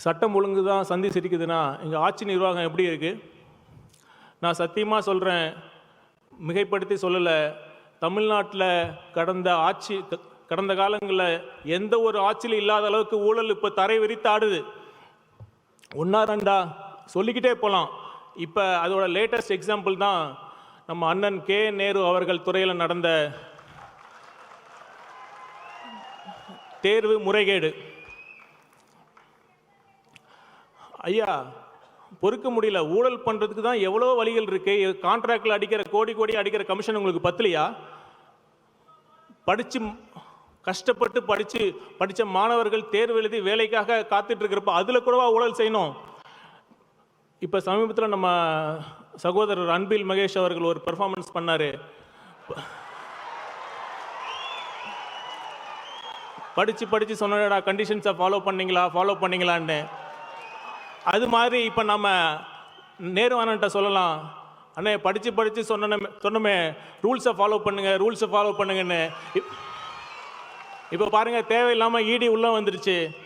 சட்டம் ஒழுங்கு தான் சந்தி சிரிக்குதுன்னா இங்கே ஆட்சி நிர்வாகம் எப்படி இருக்குது நான் சத்தியமாக சொல்கிறேன் மிகைப்படுத்தி சொல்லலை. தமிழ்நாட்டில் கடந்த ஆட்சி க- கடந்த காலங்களில் எந்த ஒரு ஆட்சியிலும் இல்லாத அளவுக்கு ஊழல் இப்போ தரை விரித்து ஆடுது. ஒன்றா ரெண்டா? சொல்லிக்கிட்டே போகலாம் இப்போ அதோட லேட்டஸ்ட் எக்ஸாம்பிள் தான் நம்ம அண்ணன் கே. நேரு அவர்கள் துறையில் நடந்த தேர்வு முறைகேடு. ஐயா பொறுக்க முடியல. ஊழல் பண்ணுறதுக்கு தான் எவ்வளோ வழிகள் இருக்கு. கான்ட்ராக்டில் அடிக்கிற கோடி கோடி அடிக்கிற கமிஷன் உங்களுக்கு பத்தலையா? படித்து கஷ்டப்பட்டு படித்து படித்த மாணவர்கள் தேர்வு எழுதி வேலைக்காக காத்துட்ருக்கிறப்ப அதில் கூடவா ஊழல் செய்யணும்? இப்போ சமீபத்தில் நம்ம சகோதரர் அன்பில் மகேஷ் அவர்கள் ஒரு பெர்ஃபார்மன்ஸ் பண்ணார். படித்து படித்து சொன்னடா கண்டிஷன்ஸை ஃபாலோ பண்ணீங்களா? ஃபாலோ பண்ணீங்களான்னு. அது மாதிரி இப்போ நம்ம நேருவானன்ட்ட சொல்லலாம். அண்ணே படித்து படித்து சொன்னமே சொன்னமே ரூல்ஸை ஃபாலோ பண்ணுங்க ரூல்ஸை ஃபாலோ பண்ணுங்கன்னு. இப்- இப்போ பாருங்கள் தேவையில்லாமல் இடி உள்ளே வந்துருச்சு.